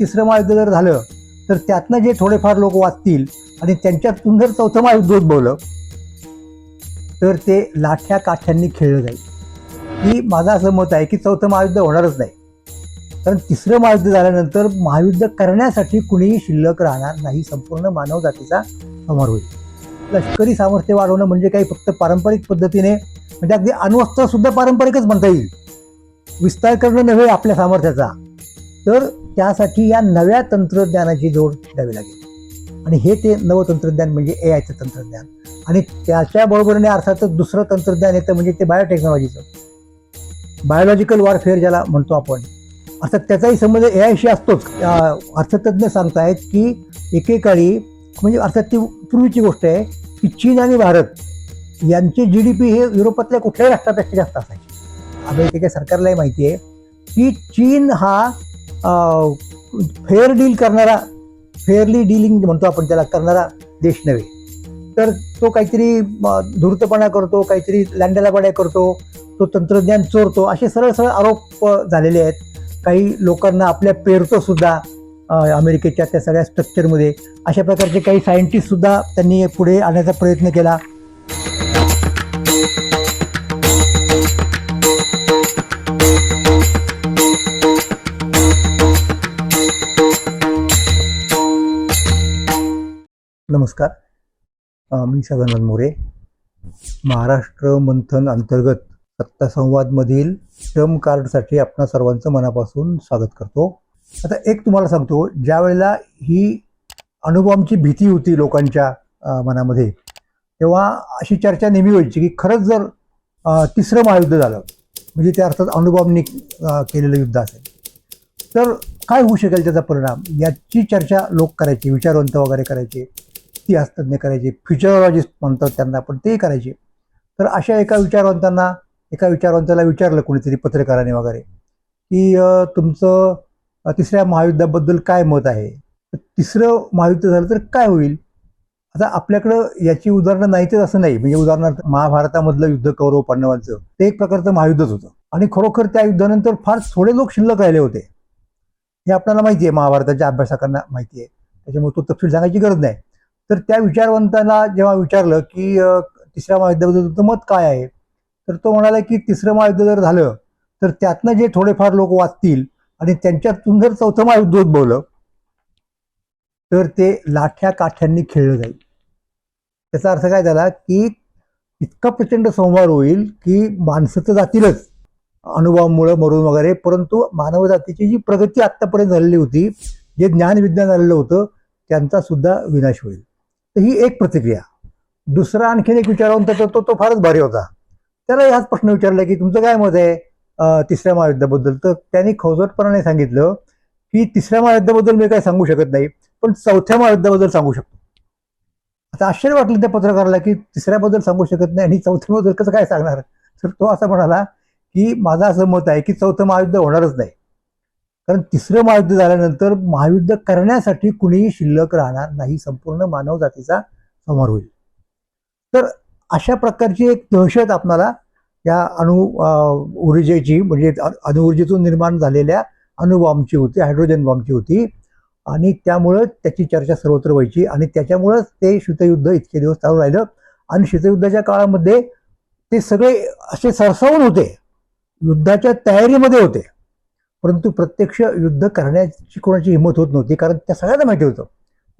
तिसरं महायुद्ध जर झालं तर त्यातनं जे थोडेफार लोक वाचतील आणि त्यांच्यातून जर चौथं महायुद्ध उद्भवलं तर ते लाठ्या काठ्यांनी खेळलं जाईल. ही माझं असं मत आहे की चौथं महायुद्ध होणारच नाही. कारण तिसरं महायुद्ध झाल्यानंतर महायुद्ध करण्यासाठी कुणीही शिल्लक राहणार नाही संपूर्ण मानव जातीचा समोर होईल. लष्करी सामर्थ्य वाढवणं म्हणजे काही फक्त पारंपरिक पद्धतीने म्हणजे अगदी अण्वस्त्र सुद्धा पारंपरिकच म्हणता येईल. विस्तार करणं नव्हे आपल्या सामर्थ्याचा. तर त्यासाठी या नव्या तंत्रज्ञानाची जोड द्यावी लागेल. आणि हे ते नवं तंत्रज्ञान म्हणजे ए आयचं तंत्रज्ञान. आणि त्याच्या बरोबरीने अर्थातच दुसरं तंत्रज्ञान येतं म्हणजे ते बायोटेक्नॉलॉजीचं बायोलॉजिकल वॉरफेअर ज्याला म्हणतो आपण. अर्थात त्याचाही संबंध ए आयशी असतोच. अर्थतज्ञ सांगतायत की एकेकाळी म्हणजे अर्थात ती पूर्वीची गोष्ट आहे की चीन आणि भारत यांचे जी डी पी हे युरोपातल्या कुठल्याही राष्ट्रापेक्षा जास्त असायचे. अमेरिकेच्या सरकारलाही माहिती आहे की चीन हा फेअर डील करणारा फेअरली डीलिंग म्हणतो आपण त्याला करणारा देश नव्हे. तर तो काहीतरी धूर्तपणा करतो काहीतरी लांड्यालाबाड्या करतो तो तंत्रज्ञान चोरतो असे सरळ सरळ आरोप झालेले आहेत. काही लोकांना आपल्या पेरतो सुद्धा अमेरिकेच्या त्या सगळ्या स्ट्रक्चरमध्ये अशा प्रकारचे काही सायंटिस्टसुद्धा त्यांनी पुढे आणण्याचा प्रयत्न केला. नमस्कार. मी सदानंद मोरे महाराष्ट्र मंथन अंतर्गत सत्ता संवादमधील श्रम कार्डसाठी आपणा सर्वांचं मनापासून स्वागत करतो. आता एक तुम्हाला सांगतो ज्या वेळेला ही अणुबॉम्बची भीती होती लोकांच्या मनामध्ये तेव्हा अशी चर्चा नेहमी व्हायची की खरंच जर तिसरं महायुद्ध झालं म्हणजे त्या अर्थात अणुबॉम्बनी केलेलं युद्ध असेल तर काय होऊ शकेल त्याचा परिणाम? याची चर्चा लोक करायची विचारवंत वगैरे करायचे. इतिहासतज्ञ करायचे फ्युचरॉलॉजिस्ट म्हणतात त्यांना पण ते करायचे. तर अशा एका विचारवंतांना एका विचारवंताला विचारलं कोणीतरी पत्रकाराने वगैरे की तुमचं तिसऱ्या महायुद्धाबद्दल काय मत आहे? तिसरं महायुद्ध झालं तर काय होईल? आता आपल्याकडं याची उदाहरणं नाहीतच असं नाही. म्हणजे उदाहरणार्थ महाभारतामधलं युद्ध कौरव पांडवांचं ते एक प्रकारचं महायुद्धच होतं. आणि खरोखर त्या युद्धानंतर फार थोडे लोक शिल्लक राहिले होते. हे आपल्याला माहिती आहे महाभारताच्या अभ्यासकांना माहिती आहे. त्याच्यामुळे तो तपशील सांगायची गरज नाही. तर त्या विचारवंतांना जेव्हा विचारलं की तिसऱ्या महायुद्धाबद्दल तुमचं मत काय आहे? तर तो म्हणाला की तिसरं महायुद्ध जर झालं तर त्यातनं जे थोडेफार लोक वाचतील आणि त्यांच्यातून जर चौथं महायुद्ध उद्भवलं तर ते लाठ्या काठ्यांनी खेळलं जाईल. त्याचा अर्थ काय झाला की इतका प्रचंड संहार होईल की माणसं तर जातीलच. अनुभवामुळं मरून वगैरे परंतु मानवजातीची जी प्रगती आत्तापर्यंत झालेली होती जे ज्ञान विज्ञान आलेलं होतं त्यांचा सुद्धा विनाश होईल. तर ही एक प्रतिक्रिया. दुसरा आणखीन एक विचारून तर तो तो फारच भारी होता. त्याला ह्याच प्रश्न विचारला की तुमचं काय मत आहे तिसऱ्या महायुद्धाबद्दल? तर त्यांनी खवजटपणाने सांगितलं की तिसऱ्या महायुद्धाबद्दल मी काय सांगू शकत नाही पण चौथ्या महायुद्धाबद्दल सांगू शकतो. आता आश्चर्य वाटलं त्या पत्रकाराला की तिसऱ्याबद्दल सांगू शकत नाही आणि चौथ्याबद्दल कसं काय सांगणार? तर तो असं म्हणाला की माझं असं मत आहे की चौथं महायुद्ध होणारच नाही. कारण तिसरं महायुद्ध झाल्यानंतर महायुद्ध करण्यासाठी कुणीही शिल्लक राहणार नाही. संपूर्ण मानव जातीचा समोर होईल. तर अशा प्रकारची एक दहशत आपणाला या अणु ऊर्जेची म्हणजे अणुऊर्जेतून निर्माण झालेल्या अणुबॉम्बची होती हायड्रोजन बॉम्बची होती. आणि त्यामुळं त्याची चर्चा सर्वत्र व्हायची. आणि त्याच्यामुळंच ते शीतयुद्ध इतके दिवस चालू राहिलं. आणि शीतयुद्धाच्या काळामध्ये ते सगळे असे सरसावून होते. युद्धाच्या तयारीमध्ये होते. परंतु प्रत्यक्ष युद्ध करण्याची कोणाची हिंमत होत नव्हती कारण त्या सगळ्यांना माहिती होतं.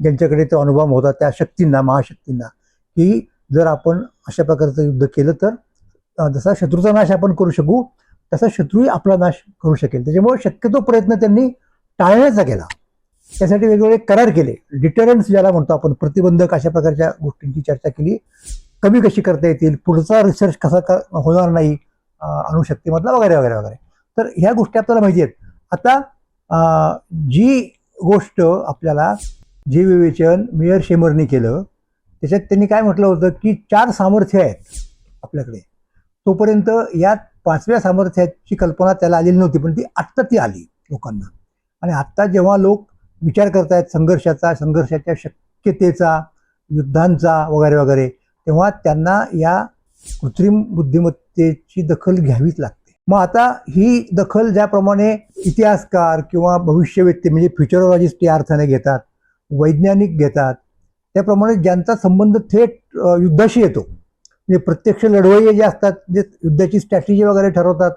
ज्यांच्याकडे तो अनुभव होता त्या शक्तींना महाशक्तींना की जर आपण अशा प्रकारचं युद्ध केलं तर जसा शत्रूचा नाश आपण करू शकू तसा शत्रूही आपला नाश करू शकेल. त्याच्यामुळे शक्यतो प्रयत्न त्यांनी टाळण्याचा केला. त्यासाठी वेगवेगळे करार केले. डिटरन्स ज्याला म्हणतो आपण प्रतिबंधक अशा प्रकारच्या गोष्टींची चर्चा केली. कमी कशी करता येतील पुढचा रिसर्च कसा क- होणार नाही अणुशक्तीमधला वगैरे वगैरे वगैरे. तर ह्या गोष्टी आपल्याला माहिती आहेत. आता जी गोष्ट आपल्याला जे विवेचन मेयर शेमरने केलं त्याच्यात त्यांनी काय म्हटलं होतं की चार सामर्थ्य आहेत आपल्याकडे. तोपर्यंत या पाचव्या सामर्थ्याची कल्पना त्याला आलेली नव्हती पण ती आत्ता ती आली लोकांना. आणि आत्ता जेव्हा लोक विचार करतायत संघर्षाचा संघर्षाच्या शक्यतेचा युद्धांचा वगैरे वगैरे तेव्हा त्यांना या कृत्रिम बुद्धिमत्तेची दखल घ्यावीच लागते. मग आता ही दखल ज्याप्रमाणे इतिहासकार किंवा भविष्यव्यक्ती म्हणजे फ्युचरॉलॉजिस्ट या अर्थाने घेतात वैज्ञानिक घेतात त्याप्रमाणे ज्यांचा संबंध थेट युद्धाशी येतो. म्हणजे प्रत्यक्ष लढवय्ये जे असतात जे युद्धाची स्ट्रॅटेजी वगैरे ठरवतात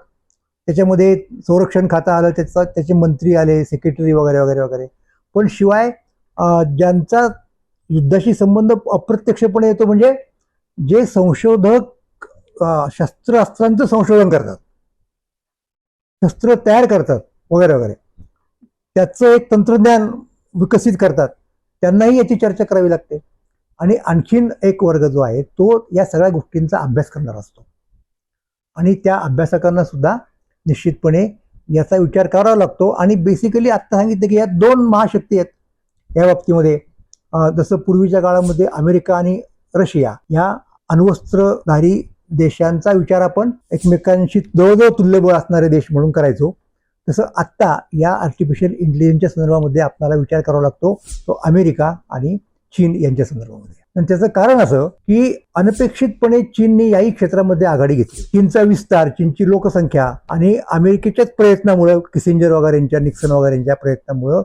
त्याच्यामध्ये संरक्षण खातं आलं त्याचा त्याचे मंत्री आले सेक्रेटरी वगैरे वगैरे वगैरे. पण शिवाय ज्यांचा युद्धाशी संबंध अप्रत्यक्षपणे येतो म्हणजे जे संशोधक शस्त्रास्त्रांचं संशोधन करतात. शस्त्र तयार करतात वगैरे वगैरे. त्याचं एक तंत्रज्ञान विकसित करतात. त्यांनाही याची चर्चा करावी लागते. आणि आणखीन एक वर्ग जो आहे तो या सगळ्या गोष्टींचा अभ्यास करणार असतो. आणि त्या अभ्यासकांना सुद्धा निश्चितपणे याचा विचार करावा लागतो. आणि बेसिकली आत्ता सांगितलं की या दोन महाशक्ती आहेत या बाबतीमध्ये. जसं पूर्वीच्या काळामध्ये अमेरिका आणि रशिया या अण्वस्त्रधारी देशांचा विचार आपण एकमेकांशी जवळजवळ तुल्यबळ असणारे देश म्हणून करायचो. तसं आत्ता या आर्टिफिशियल इंटेलिजन्सच्या संदर्भामध्ये आपल्याला विचार करावा लागतो तो अमेरिका आणि चीन यांच्या संदर्भामध्ये. आणि त्याचं कारण असं की अनपेक्षितपणे चीनने याही क्षेत्रामध्ये आघाडी घेतली. चीनचा विस्तार चीनची लोकसंख्या आणि अमेरिकेच्याच प्रयत्नामुळं किसिंजर वगैरेंच्या निक्सन वगैरेंच्या प्रयत्नामुळं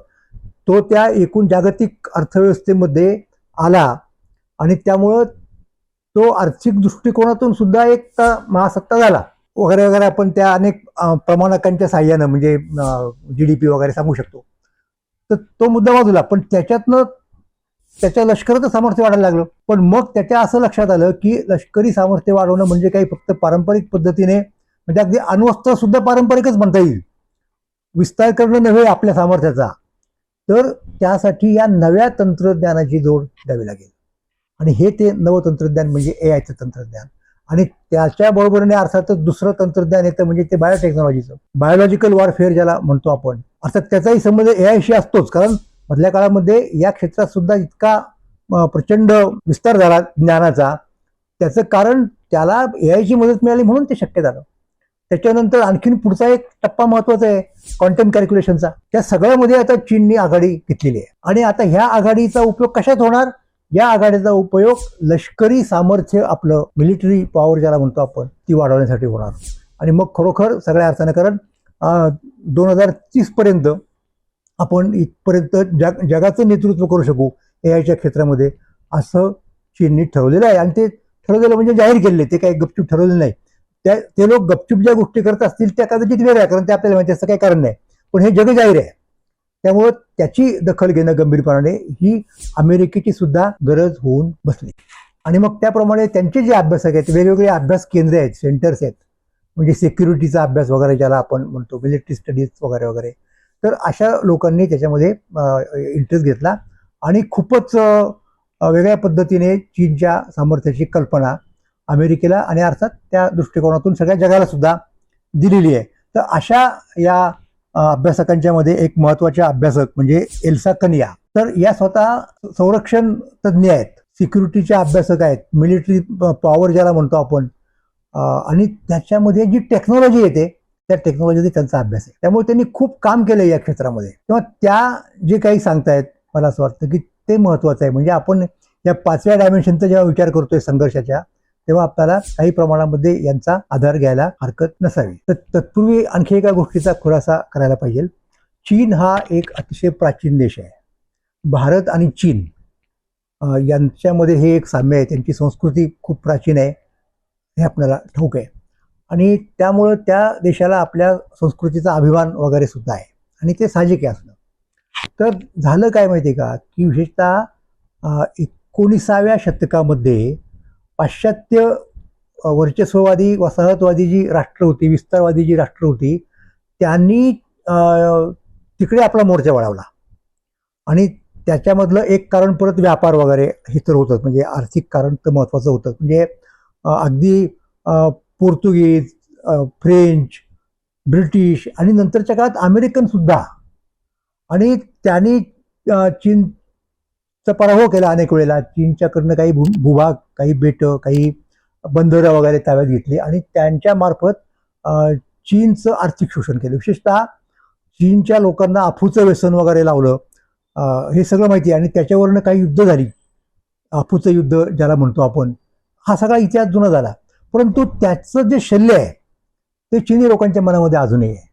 तो त्या एकूण जागतिक अर्थव्यवस्थेमध्ये आला. आणि त्यामुळं तो आर्थिक दृष्टिकोनातून सुद्धा एक महासत्ता झाला. वगैरे वगैरे आपण त्या अनेक प्रमाणकांच्या साह्यानं म्हणजे जी डी पी वगैरे सांगू शकतो. तर तो मुद्दा बाजूला. पण त्याच्यातनं त्याच्या लष्कराचं सामर्थ्य वाढायला लागलं. पण मग त्याच्या असं लक्षात आलं की लष्करी सामर्थ्य वाढवणं म्हणजे काही फक्त पारंपरिक पद्धतीने म्हणजे अगदी अण्वस्त्र सुद्धा पारंपरिकच म्हणता येईल. विस्तार करणं नव्हे आपल्या सामर्थ्याचा. तर त्यासाठी या नव्या तंत्रज्ञानाची जोड द्यावी लागेल. आणि हे ते नवं तंत्रज्ञान म्हणजे ए आयचं तंत्रज्ञान. आणि त्याच्या बरोबरीने अर्थातच दुसरं तंत्रज्ञान येतं म्हणजे ते बायोटेक्नॉलॉजीचं बायोलॉजिकल वॉरफेअर ज्याला म्हणतो आपण. अर्थात त्याचाही संबंध ए आयशी असतोच. कारण मधल्या काळामध्ये या क्षेत्रात सुद्धा इतका प्रचंड विस्तार झाला ज्ञानाचा. त्याचं कारण त्याला ए आयची मदत मिळाली म्हणून ते शक्य झालं. त्याच्यानंतर आणखीन पुढचा एक टप्पा महत्त्वाचा आहे क्वांटम कॅल्क्युलेशनचा त्या सगळ्यामध्ये आता चीननी आघाडी घेतलेली आहे. आणि आता ह्या आघाडीचा उपयोग कशात होणार? या आघाडीचा उपयोग लष्करी सामर्थ्य आपलं मिलिटरी पॉवर ज्याला म्हणतो आपण ती वाढवण्यासाठी होणार. आणि मग खरोखर सगळ्या अर्थानं कारण दोन हजार तीसपर्यंत आपण इथपर्यंत जग जगाचं नेतृत्व करू शकू ए आयच्या क्षेत्रामध्ये असं चीननी ठरवलेलं आहे. आणि ते ठरवलेलं म्हणजे जाहीर केलेलं आहे. ते काही गपचूप ठरवले नाही. त्या ते लोक गपचूप ज्या गोष्टी करत असतील त्या कदाचित वेगळ्या कारण ते आपल्याला माहिती असं काही कारण नाही. पण हे जग जाहीर आहे. त्यामुळं त्याची दखल घेणं गंभीरपणाने ही अमेरिकेची सुद्धा गरज होऊन बसली. आणि मग त्याप्रमाणे त्यांचे जे अभ्यासक आहेत वेगवेगळे अभ्यास केंद्रे आहेत सेंटर्स आहेत म्हणजे सिक्युरिटीचा अभ्यास वगैरे ज्याला आपण म्हणतो मिलिटरी स्टडीज वगैरे वगैरे. तर अशा लोकांनी त्याच्यामध्ये इंटरेस्ट घेतला आणि खूपच वेगळ्या पद्धतीने चीनच्या सामर्थ्याची कल्पना अमेरिकेला आणि अर्थात त्या दृष्टिकोनातून सगळ्या जगाला सुद्धा दिलेली आहे. तर अशा या अभ्यासकांच्या मध्ये एक महत्त्वाचे अभ्यासक म्हणजे एल्सा कनिया. तर या स्वतः संरक्षण तज्ज्ञ आहेत सिक्युरिटीचे अभ्यासक आहेत मिलिटरी पॉवर ज्याला म्हणतो आपण. आणि त्याच्यामध्ये जी टेक्नॉलॉजी येते त्या टेक्नॉलॉजीचा त्यांचा अभ्यास आहे. त्यामुळे त्यांनी खूप काम केलं या क्षेत्रामध्ये. किंवा त्या जे काही सांगतायत मला असं वाटतं की ते महत्वाचं आहे. म्हणजे आपण या पाचव्या डायमेन्शनचा जेव्हा विचार करतोय संघर्षाच्या तेव्हा आपल्याला काही प्रमाणामध्ये यांचा आधार घ्यायला हरकत नसावी. तर तत्पूर्वी आणखी एका गोष्टीचा खुलासा करायला पाहिजे. चीन हा एक अतिशय प्राचीन देश आहे. भारत आणि चीन यांच्यामध्ये हे एक साम्य आहे. त्यांची संस्कृती खूप प्राचीन आहे. हे आपल्याला ठाऊक आहे. आणि त्यामुळं त्या देशाला आपल्या संस्कृतीचा अभिमान वगैरे सुद्धा आहे. आणि ते साहजिक आहे असणं. तर झालं काय माहिती आहे का? की विशेषतः एकोणीसाव्या शतकामध्ये पाश्चात्य वर्चस्ववादी वसाहतवादी जी राष्ट्र होती विस्तारवादी जी राष्ट्र होती त्यांनी तिकडे आपला मोर्चा वळवला आणि त्याच्यामधलं एक कारण परत व्यापार वगैरे हे तर होतं म्हणजे आर्थिक कारण तर महत्त्वाचं होतं. म्हणजे अगदी पोर्तुगीज फ्रेंच ब्रिटिश आणि नंतरच्या काळात अमेरिकनसुद्धा आणि त्यांनी चीन चा पराभव केला अनेक वेळेला. चीनच्याकडनं काही भू भूभाग काही बेटं काही बंदरं वगैरे ताब्यात घेतली आणि त्यांच्या मार्फत चीनचं आर्थिक शोषण केलं. विशेषतः चीनच्या लोकांना अफूचं व्यसन वगैरे लावलं हे सगळं माहिती आहे. आणि त्याच्यावरनं काही युद्ध झाली. अफूचं युद्ध ज्याला म्हणतो आपण. हा सगळा इतिहास जुना झाला. परंतु त्याचं जे शल्य आहे ते चिनी लोकांच्या मनामध्ये अजूनही आहे.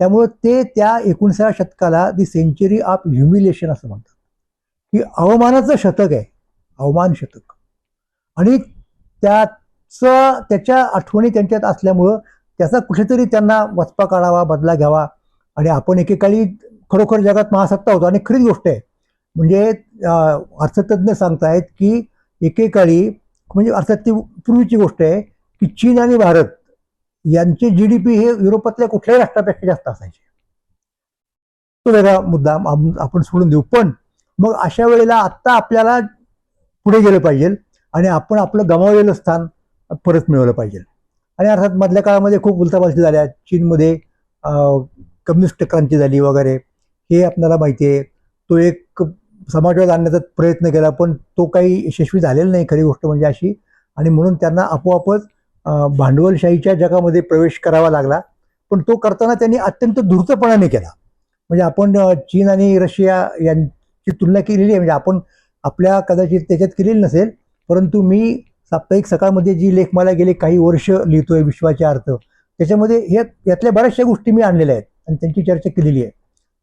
त्यामुळं ते त्या एकोणीसाव्या शतकाला दी सेंचुरी ऑफ ह्युमिलेशन असं म्हणतात. की अवमानाचं शतक आहे. अवमान शतक. आणि त्याचं त्याच्या आठवणी त्यांच्यात असल्यामुळं त्याचा कुठेतरी त्यांना वचपा काढावा बदला घ्यावा. आणि आपण एकेकाळी खरोखर जगात महासत्ता होतो. आणि खरीच गोष्ट आहे. म्हणजे अं, अर्थतज्ञ सांगतायत की एकेकाळी म्हणजे अर्थात ती पूर्वीची गोष्ट आहे की चीन आणि भारत यांचे जी डी पी हे युरोपातल्या कुठल्याही राष्ट्रापेक्षा जास्त असायचे. तो वेगळा मुद्दा आपण सोडून देऊ. पण मग अशा वेळेला आत्ता आपल्याला पुढे गेलं पाहिजे आणि आपण आपलं गमावलेलं स्थान परत मिळवलं पाहिजे. आणि अर्थात मधल्या काळामध्ये खूप उलथापालथी झाल्या. चीनमध्ये कम्युनिस्ट क्रांती झाली वगैरे. हे आपल्याला माहिती आहे. तो एक समाजवाद आणण्याचा प्रयत्न केला पण तो काही यशस्वी झालेला नाही खरी गोष्ट म्हणजे अशी. आणि म्हणून त्यांना आपोआपच भांडवलशाहीच्या जगामध्ये प्रवेश करावा लागला. पण तो करताना त्यांनी अत्यंत धूर्तपणाने केला. म्हणजे आपण चीन आणि रशिया यां ची तुलना केलेली आहे. म्हणजे आपण आपल्या कदाचित त्याच्यात केलेली नसेल परंतु मी साप्ताहिक सकाळमध्ये जी लेखमाला गेले काही वर्ष लिहितोय विश्वाचे अर्थ त्याच्यामध्ये हे यातल्या बऱ्याचशा गोष्टी मी आणलेल्या आहेत आणि त्यांची चर्चा केलेली आहे.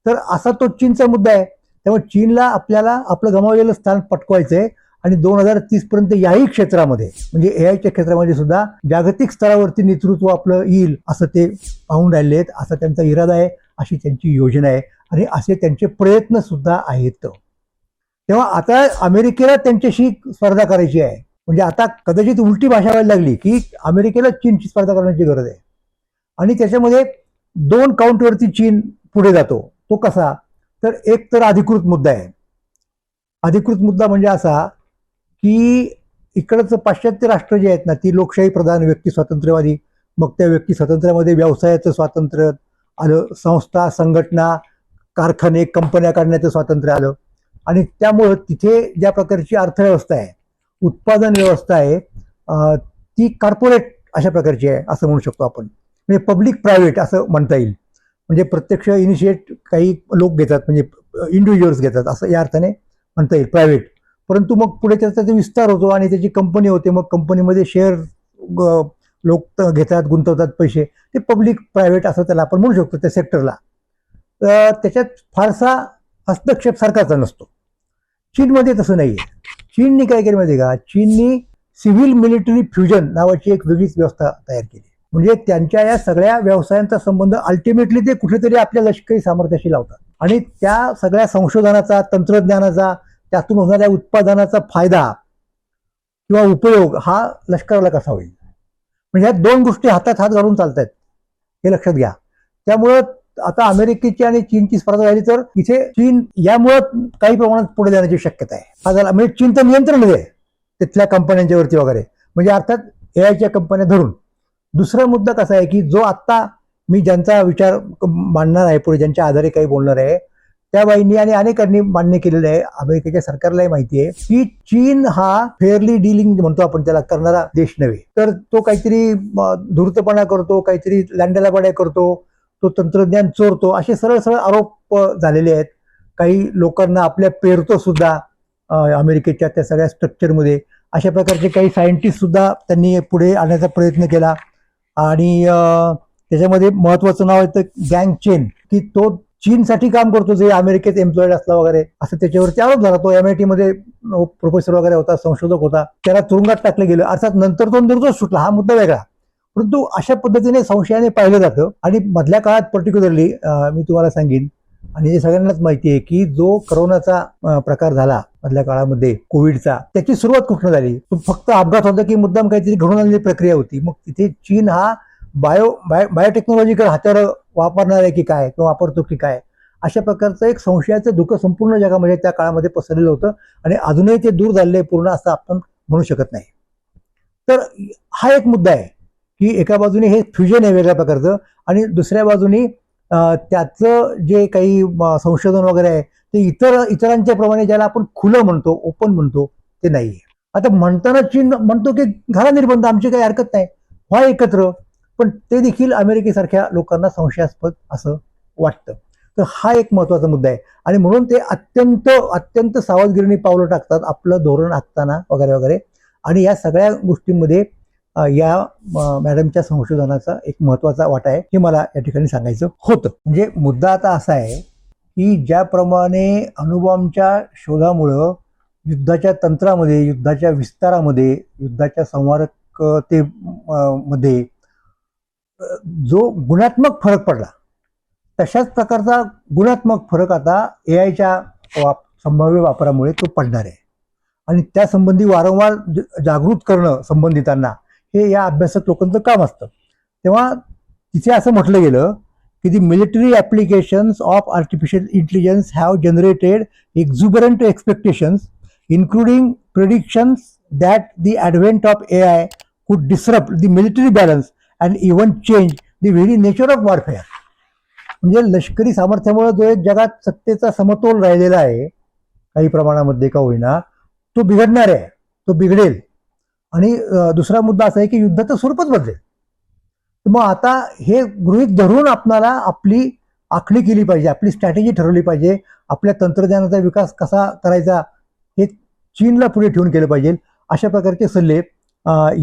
तर असा तो चीनचा मुद्दा आहे. त्यामुळे चीनला आपल्याला आपलं गमावलेलं स्थान पटकवायचं आहे आणि दोन हजार तीसपर्यंत याही क्षेत्रामध्ये म्हणजे ए आयच्या क्षेत्रामध्ये सुद्धा जागतिक स्तरावरती नेतृत्व आपलं येईल असं ते पाहून राहिले आहेत. असा त्यांचा इरादा आहे अशी त्यांची योजना आहे. आणि असे त्यांचे प्रयत्न सुद्धा आहेत. तेव्हा आता अमेरिकेला त्यांच्याशी स्पर्धा करायची आहे. म्हणजे आता कदाचित उलटी भाषा व्हायला लागली की अमेरिकेला चीनची स्पर्धा करण्याची गरज आहे. आणि त्याच्यामध्ये दोन काउंटवरती चीन पुढे जातो. तो कसा? तर एक तर अधिकृत मुद्दा आहे. अधिकृत मुद्दा म्हणजे असा की इकडचं पाश्चात्य राष्ट्र जे आहेत ना ती लोकशाही प्रधान व्यक्ती स्वातंत्र्यवादी. मग त्या व्यक्ती स्वातंत्र्यामध्ये व्यवसायाचं स्वातंत्र्य आलं संस्था संघटना कारखाने कंपन्या काढण्याचं स्वातंत्र्य आलं. आणि त्यामुळं तिथे ज्या प्रकारची अर्थव्यवस्था आहे उत्पादन व्यवस्था आहे ती कार्पोरेट अशा प्रकारची आहे असं म्हणू शकतो आपण. म्हणजे पब्लिक प्रायव्हेट असं म्हणता येईल. म्हणजे प्रत्यक्ष इनिशिएट काही लोक घेतात म्हणजे इंडिव्हिज्युअल्स घेतात असं या अर्थाने म्हणता येईल प्रायव्हेट परंतु मग पुढे त्याचा ते विस्तार होतो आणि त्याची कंपनी होते मग कंपनीमध्ये शेअर लोक घेतात गुंतवतात पैसे. ते पब्लिक प्रायव्हेट असं त्याला आपण म्हणू शकतो त्या सेक्टरला त्याच्यात फारसा हस्तक्षेप सरकारचा नसतो. चीनमध्ये तसं नाही आहे चीननी काय केलं माहिती का? चीननी सिव्हिल मिलिटरी फ्युजन नावाची एक वेगळीच व्यवस्था तयार केली. म्हणजे त्यांच्या या सगळ्या व्यवसायांचा संबंध अल्टिमेटली ते कुठेतरी आपल्या लष्करी सामर्थ्याशी लावतात. आणि त्या सगळ्या संशोधनाचा तंत्रज्ञानाचा त्यातून होणाऱ्या उत्पादनाचा फायदा किंवा उपयोग हा लष्कराला कसा होईल? म्हणजे ह्या दोन गोष्टी हातात हात घालून चालत आहेत हे लक्षात घ्या. त्यामुळं आता अमेरिकेची आणि चीनची स्पर्धा झाली तर इथे चीन यामुळं काही प्रमाणात पुढे जाण्याची शक्यता आहे. हा झाला म्हणजे चीनचं नियंत्रण आहे तिथल्या कंपन्यांच्या वरती वगैरे. म्हणजे अर्थात ए आयच्या कंपन्या धरून. दुसरा मुद्दा कसा आहे की जो आत्ता मी ज्यांचा विचार मांडणार आहे पुढे ज्यांच्या आधारे काही बोलणार आहे त्या बाईंनी आणि अनेकांनी मान्य केलेलं आहे अमेरिकेच्या सरकारलाही माहिती आहे की चीन हा फेअरली डीलिंग म्हणतो आपण त्याला करणारा देश नव्हे. तर तो काहीतरी धूर्तपणा करतो काहीतरी लांड्यालापाड्या करतो तो तंत्रज्ञान चोरतो असे सरळ सरळ आरोप झालेले आहेत. काही लोकांना आपल्या पेरतो सुद्धा अमेरिकेच्या त्या सगळ्या स्ट्रक्चरमध्ये अशा प्रकारचे काही सायंटिस्ट सुद्धा त्यांनी पुढे आणण्याचा प्रयत्न केला. आणि त्याच्यामध्ये महत्वाचं नाव येतं गँग चेन की तो चीनसाठी काम करतो जे अमेरिकेत एम्प्लॉईड असला वगैरे असं त्याच्यावरती आरोप झाला. तो एम आय टीमध्ये प्रोफेसर वगैरे होता संशोधक होता. त्याला तुरुंगात टाकलं गेलं. अर्थात नंतर तो निर्दोष सुटला. हा मुद्दा वेगळा. परंतु अशा पद्धतीने संशयाने पाहिलं जातं. आणि मधल्या काळात पर्टिक्युलरली मी तुम्हाला सांगेन. आणि हे सगळ्यांनाच माहिती आहे की जो करोनाचा प्रकार झाला मधल्या काळामध्ये कोविडचा त्याची सुरुवात कुठनं झाली? तो फक्त अपघात होता की मुद्दाम काहीतरी घडून आणलेली प्रक्रिया होती. मग तिथे चीन हा बायो बायो बायोटेक्नॉलॉजिकल हत्यारं वापरणार आहे की काय किंवा वापरतो की काय अशा प्रकारचं एक संशयाचं धुकं संपूर्ण जगामध्ये त्या काळामध्ये पसरलेलं होतं. आणि अजूनही ते दूर झालेलं आहे पूर्ण असं आपण म्हणू शकत नाही. तर हा एक मुद्दा आहे. की एका बाजूने हे फ्युजन आहे वेगळ्या प्रकारचं आणि दुसऱ्या बाजूने त्याचं जे काही संशोधन वगैरे आहे ते इतर इतरांच्या प्रमाणे ज्याला आपण खुलं म्हणतो ओपन म्हणतो ते नाही आहे आता म्हणताना चीन म्हणतो की घाला निर्बंध आमची काही हरकत नाही. व्हा एकत्र. पण ते देखील अमेरिकेसारख्या लोकांना संशयास्पद असं वाटतं. तर हा एक महत्त्वाचा मुद्दा आहे. आणि म्हणून ते अत्यंत अत्यंत सावधगिरीने पावलं टाकतात आपलं धोरण आखताना वगैरे वगैरे. आणि या सगळ्या गोष्टींमध्ये या मॅडमच्या संशोधनाचा एक महत्त्वाचा वाटा आहे हे मला या ठिकाणी सांगायचं होतं. म्हणजे मुद्दा आता असा आहे की ज्याप्रमाणे अणुबॉम्बच्या शोधामुळं युद्धाच्या तंत्रामध्ये युद्धाच्या विस्तारामध्ये युद्धाच्या संवारकते मध्ये जो गुणात्मक फरक पडला तशाच प्रकारचा गुणात्मक फरक आता ए आयच्या वाप संभाव्य वापरामुळे तो पडणार आहे. आणि त्यासंबंधी वारंवार जागृत करणं संबंधितांना हे या अभ्यासक लोकांचं काम असतं. तेव्हा तिथे असं म्हटलं गेलं की the military applications of artificial intelligence have generated exuberant expectations including predictions that the advent of A I could disrupt the military balance and even change the very nature of warfare म्हणजे लष्करी सामर्थ्यामुळे जो एक जगात सत्तेचा समतोल राहिलेला आहे काही प्रमाणामध्ये का होईना तो बिघडणार आहे तो बिघडेल. आणि दुसरा मुद्दा असा आहे की युद्धाचं स्वरूपच बदलेल. तर मग आता हे गृहित धरून आपणाला आपली आखणी केली पाहिजे आपली स्ट्रॅटेजी ठरवली पाहिजे आपल्या तंत्रज्ञानाचा विकास कसा करायचा हे चीनला पुढे ठेवून केलं पाहिजे अशा प्रकारचे सल्ले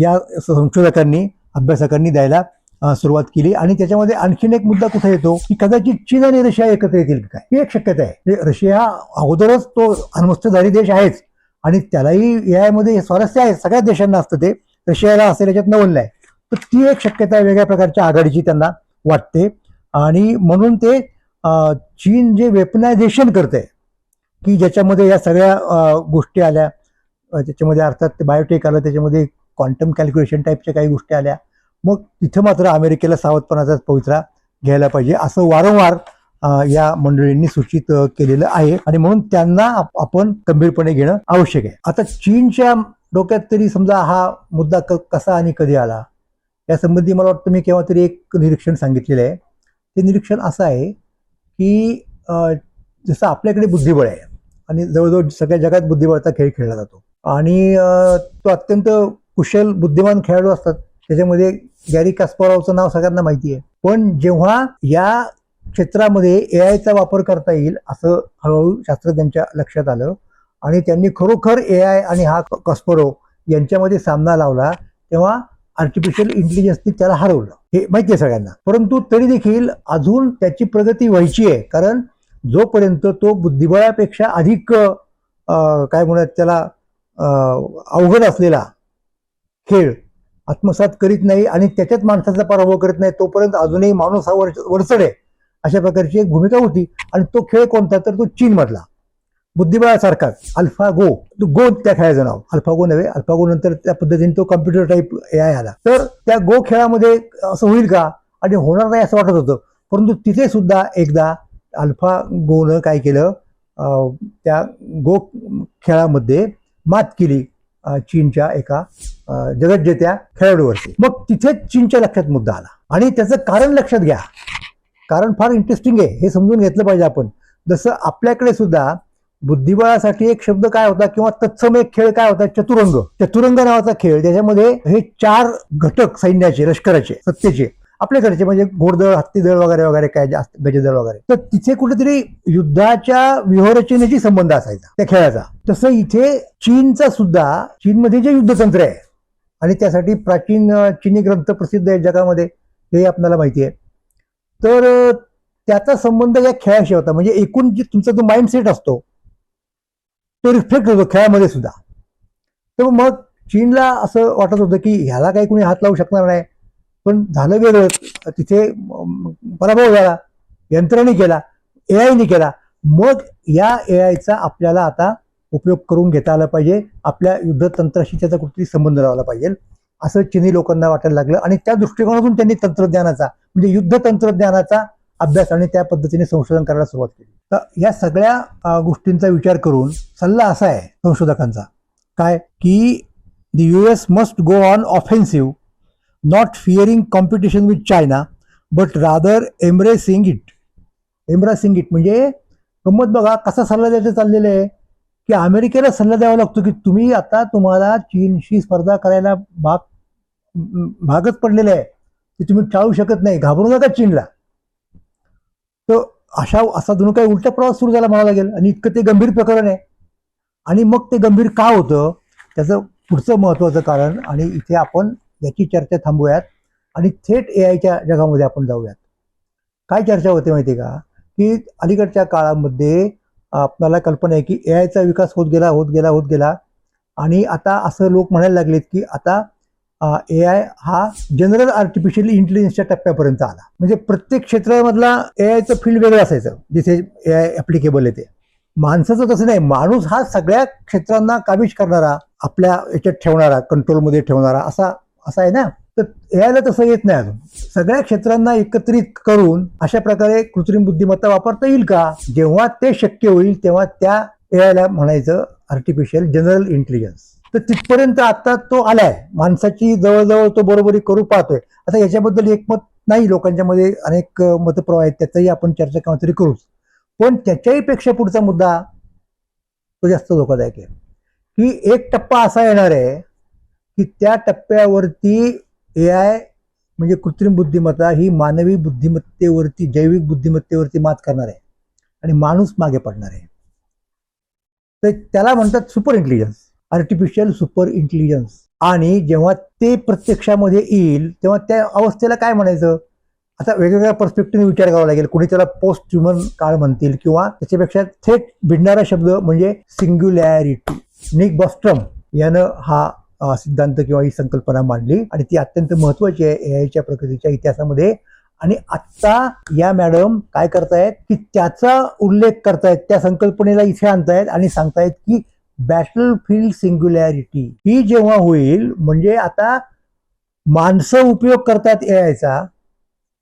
या संशोधकांनी अभ्यासकांनी द्यायला सुरुवात केली. आणि त्याच्यामध्ये आणखीन एक मुद्दा कुठे येतो की कदाचित चीन आणि रशिया एकत्र येतील काय ही एक शक्यता आहे. म्हणजे रशिया अगोदरच तो अण्वस्त्रधारी देश आहेच. आणि त्यालाही ए आयमध्ये स्वारस्य आहे सगळ्याच देशांना असतं ते. रशियाला असेल याच्यात नवल आहे. तर ती एक शक्यता वेगळ्या प्रकारच्या आघाडीची त्यांना वाटते. आणि म्हणून ते चीन जे वेपनायझेशन करते की ज्याच्यामध्ये या सगळ्या गोष्टी आल्या त्याच्यामध्ये अर्थात ते बायोटेक आलं त्याच्यामध्ये क्वांटम कॅल्क्युलेशन टाईपच्या काही गोष्टी आल्या मग तिथं मात्र अमेरिकेला सावधपणाचा पवित्रा घ्यायला पाहिजे. असं वारंवार या मंडळींनी सूचित केलेलं आहे. आणि म्हणून त्यांना आपण गंभीरपणे घेणं आवश्यक आहे. आता चीनच्या डोक्यात तरी समजा हा मुद्दा क- कसा आणि कधी आला? या संबंधी मला वाटतं मी केव्हा तरी एक निरीक्षण सांगितलेलं आहे. ते निरीक्षण असं आहे की जसं आपल्याकडे बुद्धिबळ आहे आणि जवळजवळ सगळ्या जगात बुद्धिबळाचा खेळ खेळला जातो. आणि तो अत्यंत कुशल बुद्धिमान खेळाडू असतात. त्याच्यामध्ये गॅरी कास्परोवचं नाव सगळ्यांना माहिती आहे. पण जेव्हा या क्षेत्रामध्ये ए आयचा वापर करता येईल असं हळूहळू शास्त्रज्ञांच्या लक्षात आलं. आणि त्यांनी खरोखर ए आय आणि हा कस्परो यांच्यामध्ये सामना लावला तेव्हा आर्टिफिशियल इंटेलिजन्सनी त्याला हरवलं. हे माहिती आहे सगळ्यांना. परंतु तरी देखील अजून त्याची प्रगती व्हायची आहे. कारण जोपर्यंत तो बुद्धिबळापेक्षा अधिक काय म्हणत त्याला अवघड असलेला खेळ आत्मसात करीत नाही आणि त्याच्यात माणसाचा पराभव करत नाही तोपर्यंत अजूनही माणूस हा वर वरचढ आहे. अशा प्रकारची एक भूमिका होती. आणि तो खेळ कोणता? तर तो चीन मधला बुद्धिबळासारखाच अल्फा गो. तो गो त्या खेळाचं नाव. अल्फा गो नव्हे. अल्फा गो नंतर त्या पद्धतीने तो कम्प्युटर टाईप याय आय आला. तर त्या गो खेळामध्ये असं होईल का? आणि होणार नाही असं वाटत होतं. परंतु तिथे सुद्धा एकदा अल्फा गोनं काय केलं? त्या गो खेळामध्ये मात केली चीनच्या एका जगज्जेत्या खेळाडूवरती. मग तिथे चीनच्या लक्षात मुद्दा आला. आणि त्याचं कारण लक्षात घ्या. कारण फार इंटरेस्टिंग आहे. हे समजून घेतलं पाहिजे आपण. जसं आपल्याकडे सुद्धा बुद्धिबळासाठी एक शब्द काय होता किंवा तत्सम एक खेळ काय होता? चतुरंग. चतुरंग नावाचा खेळ ज्याच्यामध्ये हे चार घटक सैन्याचे लष्कराचे सत्तेचे आपल्याकडचे म्हणजे घोडदळ हत्तीदळ वगैरे वगैरे काय जास्त गजदळ वगैरे. तर तिथे कुठेतरी युद्धाच्या व्यूहरचनेशी संबंध असायचा त्या खेळाचा. तसं इथे चीनचा सुद्धा चीनमध्ये जे युद्धतंत्र आहे आणि त्यासाठी प्राचीन चिनी चीनी ग्रंथ प्रसिद्ध आहेत जगामध्ये हे आपल्याला माहिती आहे. तर त्याचा संबंध या खेळाशी होता. म्हणजे एकूण जे तुमचा जो माइंडसेट असतो तो रिफ्लेक्ट होतो खेळामध्ये सुद्धा. तर मग चीनला असं वाटत होतं की ह्याला काही कुणी हात लावू शकणार नाही. पण झालं वेगळं. तिथे पराभव झाला. यंत्राने केला. ए आयने केला. मग या ए आयचा आपल्याला आता उपयोग करून घेता आला पाहिजे. आपल्या युद्धतंत्राशी त्याचा कुठेतरी संबंध लावला पाहिजे. असं चिनी लोकांना वाटायला लागलं. आणि त्या दृष्टिकोनातून त्यांनी तंत्रज्ञानाचा म्हणजे युद्ध तंत्रज्ञानाचा अभ्यास आणि त्या पद्धतीने संशोधन करायला सुरुवात केली. तर या सगळ्या गोष्टींचा विचार करून सल्ला असा आहे संशोधकांचा. काय? की the U S must go on offensive not fearing competition with China but rather embracing it embracing it म्हणजे गंमत बघा कसा सल्ला द्यायचा चाललेला आहे? की अमेरिकेला सल्ला द्यावा लागतो की तुम्ही आता तुम्हाला चीनशी स्पर्धा करायला भाग भागच पडलेला आहे. की तुम्ही टाळू शकत नाही. घाबरू नका चीनला. तर अशा असा जणू काही उलटा प्रवास सुरू झाला म्हणावा लागेल. आणि इतकं ते गंभीर प्रकरण आहे. आणि मग ते गंभीर का होतं? त्याचं पुढचं महत्वाचं कारण आणि इथे आपण याची चर्चा थांबूयात. आणि थेट ए आयच्या जगामध्ये आपण जाऊयात. काय चर्चा होते माहिती आहे का? की अलीकडच्या काळामध्ये आपल्याला कल्पना आहे की ए आयचा विकास होत गेला होत गेला होत गेला. आणि आता असं लोक म्हणायला लागलेत की आता ए आय हा जनरल आर्टिफिशियल इंटेलिजन्सच्या टप्प्यापर्यंत आला. म्हणजे प्रत्येक क्षेत्रामधला ए आयचं फील्ड वेगळं असायचं. जिथे ए आय ॲप्लिकेबल आहे ते. माणसाचं तसं नाही. माणूस हा सगळ्या क्षेत्रांना काबीज करणारा आपल्या याच्यात ठेवणारा कंट्रोलमध्ये ठेवणारा असा असा आहे ना? तर यायला तसं येत नाही अजून. सगळ्या क्षेत्रांना एकत्रित करून अशा प्रकारे कृत्रिम बुद्धिमत्ता वापरता येईल का? जेव्हा ते शक्य होईल तेव्हा त्या ए म्हणायचं आर्टिफिशियल जनरल इंटेलिजन्स तर तिथपर्यंत आता तो आलाय. माणसाची जवळजवळ तो बरोबरी करू पाहतोय. आता याच्याबद्दल एकमत नाही. लोकांच्या मध्ये अनेक मतप्रवाह आहेत. त्याचाही आपण चर्चा केव्हा तरी करूच. पण त्याच्याही पेक्षा पुढचा मुद्दा तो जास्त धोकादायक आहे. की एक टप्पा असा येणार आहे की त्या टप्प्यावरती ए आय म्हणजे कृत्रिम बुद्धिमत्ता ही मानवी बुद्धिमत्तेवरती जैविक बुद्धिमत्तेवरती मात करणार आहे आणि माणूस मागे पडणार. आहे तर त्याला म्हणतात super intelligence artificial super intelligence आणि जेव्हा ते प्रत्यक्षामध्ये येईल तेव्हा त्या अवस्थेला काय म्हणायचं? आता वेगवेगळ्या पर्स्पेक्टिव्ह विचार करावा लागेल. कोणी त्याला पोस्ट ह्युमन काळ म्हणतील किंवा त्याच्यापेक्षा थेट भिडणारा शब्द म्हणजे सिंग्युलॅरिटी निक बॉस्ट्रम यानं हा सिद्धांत किंवा ही संकल्पना मांडली. आणि ती अत्यंत महत्वाची आहे ए आयच्या प्रकृतीच्या इतिहासामध्ये. आणि आत्ता या मॅडम काय करतायत? की त्याचा उल्लेख करतायत त्या संकल्पनेला इथे आणतायत आणि सांगतायत की बॅटल फील्ड सिंग्युलॅरिटी ही जेव्हा होईल म्हणजे आता माणसं उपयोग करतात ए आयचा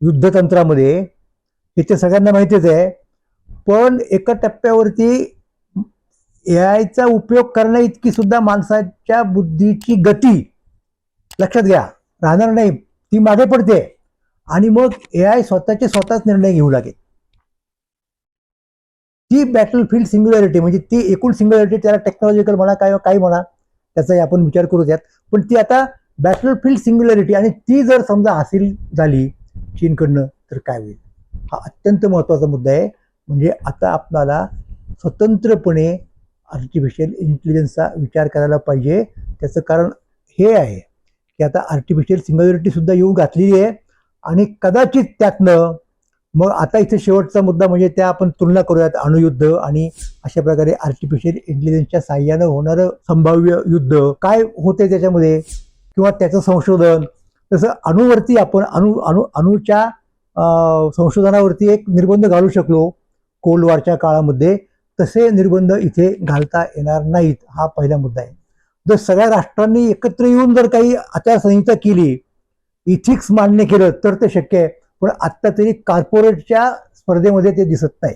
युद्धतंत्रामध्ये हे ते सगळ्यांना माहितीच आहे. पण एका टप्प्यावरती एआयचा उपयोग करण्या इतकी सुद्धा माणसाच्या बुद्धीची गती. लक्षात घ्या. राहणार नाही. ती मागे पडते. आणि मग ए आय स्वतःचे स्वतःच निर्णय घेऊ लागेल. ती बॅटल फील्ड सिंग्युलॅरिटी म्हणजे ती एकूण सिंग्युलॅरिटी त्याला टेक्नॉलॉजिकल म्हणा काय हो, काय म्हणा त्याचाही आपण विचार करू द्यात पण ती आता बॅटल फील्ड सिंग्युलॅरिटी आणि ती जर समजा हासिल झाली चीनकडनं तर काय होईल? हा अत्यंत महत्त्वाचा मुद्दा आहे. म्हणजे आता आपल्याला स्वतंत्रपणे आर्टिफिशियल इंटेलिजन्सचा विचार करायला पाहिजे. त्याचं कारण हे आहे की आता आर्टिफिशियल सिंग्युलरिटीसुद्धा येऊन घातलेली आहे. आणि कदाचित त्यातनं मग आता इथे शेवटचा मुद्दा म्हणजे त्या आपण तुलना करूयात अणुयुद्ध आणि अशा प्रकारे आर्टिफिशियल इंटेलिजन्सच्या साह्यानं होणारं संभाव्य युद्ध. काय होते त्याच्यामध्ये? किंवा त्याचं संशोधन? तसं अणुवरती आपण अणु अणु अणुच्या संशोधनावरती एक निर्बंध घालू शकलो. कोल्ड वॉरच्या काळामध्ये. तसे निर्बंध इथे घालता येणार नाहीत हा पहिला मुद्दा आहे. जर सगळ्या राष्ट्रांनी एकत्र येऊन जर काही आचारसंहिता केली इथिक्स मान्य केलं तर ते शक्य आहे. पण आत्ता तरी कॉर्पोरेटच्या स्पर्धेमध्ये ते दिसत नाही.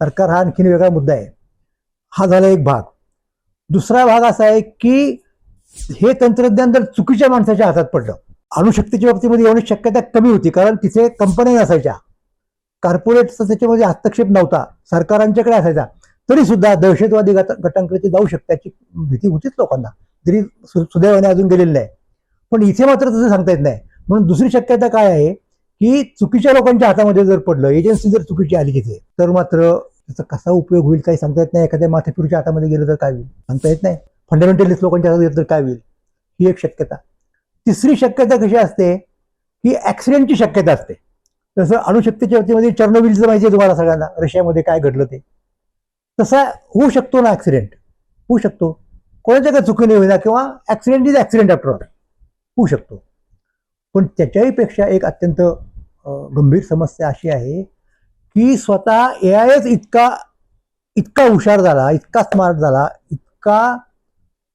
सरकार हा आणखीन वेगळा मुद्दा आहे. हा झाला एक भाग. दुसरा भाग असा आहे की हे तंत्रज्ञान जर चुकीच्या माणसाच्या हातात पडलं अणुशक्तीच्या बाबतीमध्ये एवढी शक्यता कमी होती कारण तिथे कंपन्या नसायच्या कॉर्पोरेटचा त्याच्यामध्ये हस्तक्षेप नव्हता. सरकारांच्याकडे असायचा. तरी सुद्धा दहशतवादी गट गटांकडे ते जाऊ याची भीती होतीच लोकांना. जरी सुदैवाने अजून गेलेले नाही. पण इथे मात्र तसं सांगता येत नाही. म्हणून दुसरी शक्यता काय आहे की चुकीच्या लोकांच्या हातामध्ये जर पडलं एजन्सी जर चुकीची आली तिथे तर मात्र त्याचा कसा उपयोग होईल काही सांगता येत नाही. एखाद्या माथेफिरूच्या हातामध्ये गेलं तर काय होईल? सांगता येत नाही. फंडामेंटलिस्ट लोकांच्या हातात गेलं तर काय होईल? ही एक शक्यता. तिसरी शक्यता कशी असते की ऍक्सिडेंटची शक्यता असते. जसं अणुशक्तीच्या बाबतीमध्ये चर्नोबिलचं माहिती आहे तुम्हाला सगळ्यांना रशियामध्ये काय घडलं ते. तसा होऊ शकतो ना ॲक्सिडेंट होऊ शकतो. कोणाच्या काही चुकीने होईना किंवा accident is accident after all होऊ शकतो. पण त्याच्याहीपेक्षा एक अत्यंत गंभीर समस्या अशी आहे की स्वतः ए आयच इतका इतका हुशार झाला इतका स्मार्ट झाला इतका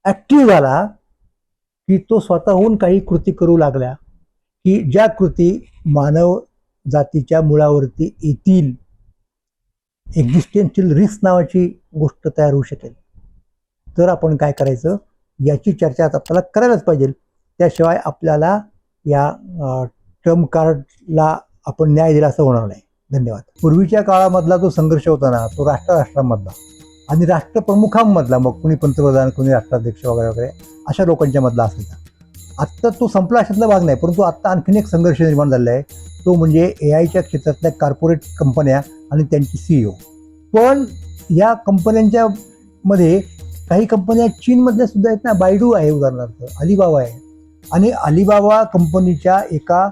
ॲक्टिव्ह झाला की तो स्वतःहून काही कृती करू लागल्या की ज्या कृती मानव जातीच्या मुळावरती येतील. एक्झिस्टेन्शियल रिस्क नावाची गोष्ट तयार होऊ शकेल. तर आपण काय करायचं? याची चर्चा आता आपल्याला करायलाच पाहिजे. त्याशिवाय आपल्याला या टर्म कार्डला आपण न्याय दिला असं होणार नाही. धन्यवाद. पूर्वीच्या काळामधला जो संघर्ष होता ना तो राष्ट्र राष्ट्रांमधला आणि राष्ट्रप्रमुखांमधला मग कुणी पंतप्रधान कुणी राष्ट्राध्यक्ष वगैरे वगैरे अशा लोकांच्या मधला असायचा आत्ता तो संपला अशातला भाग नाही परंतु आत्ता आणखीन एक संघर्ष निर्माण झालेला आहे. तो म्हणजे ए आयच्या क्षेत्रातल्या कॉर्पोरेट कंपन्या आणि त्यांची सीईओ पण या कंपन्यांच्या मध्ये काही कंपन्या चीनमधल्या सुद्धा आहेत ना बायडू आहे उदाहरणार्थ अलिबाबा आहे. आणि अलिबाबा कंपनीच्या एका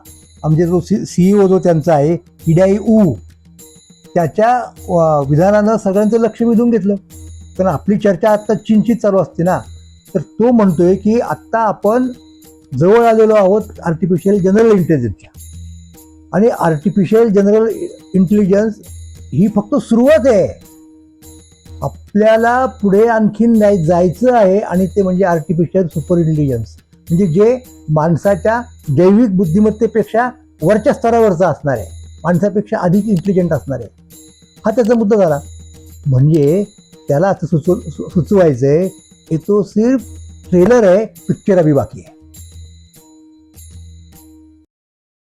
म्हणजे जो सी सीईओ जो त्यांचा आहे हिडाई ऊ त्याच्या विधानानं सगळ्यांचं लक्ष वेधून घेतलं. कारण आपली चर्चा आत्ता चीनचीच चालू असते ना. तर तो म्हणतोय की आत्ता आपण जवळ आलेलो आहोत आर्टिफिशियल जनरल इंटेलिजन्सच्या आणि आर्टिफिशियल जनरल इंटेलिजन्स ही फक्त सुरुवात आहे. आपल्याला पुढे आणखीन नाही जायचं आहे आणि ते म्हणजे आर्टिफिशियल सुपर इंटेलिजन्स म्हणजे जे माणसाच्या जैविक बुद्धिमत्तेपेक्षा वरच्या स्तरावरचा असणार आहे. माणसापेक्षा अधिक इंटेलिजंट असणार आहे. हा त्याचा मुद्दा झाला. म्हणजे त्याला असं सुचव सुचवायचं आहे की तो सिर्फ ट्रेलर आहे पिक्चर अभी बाकी आहे.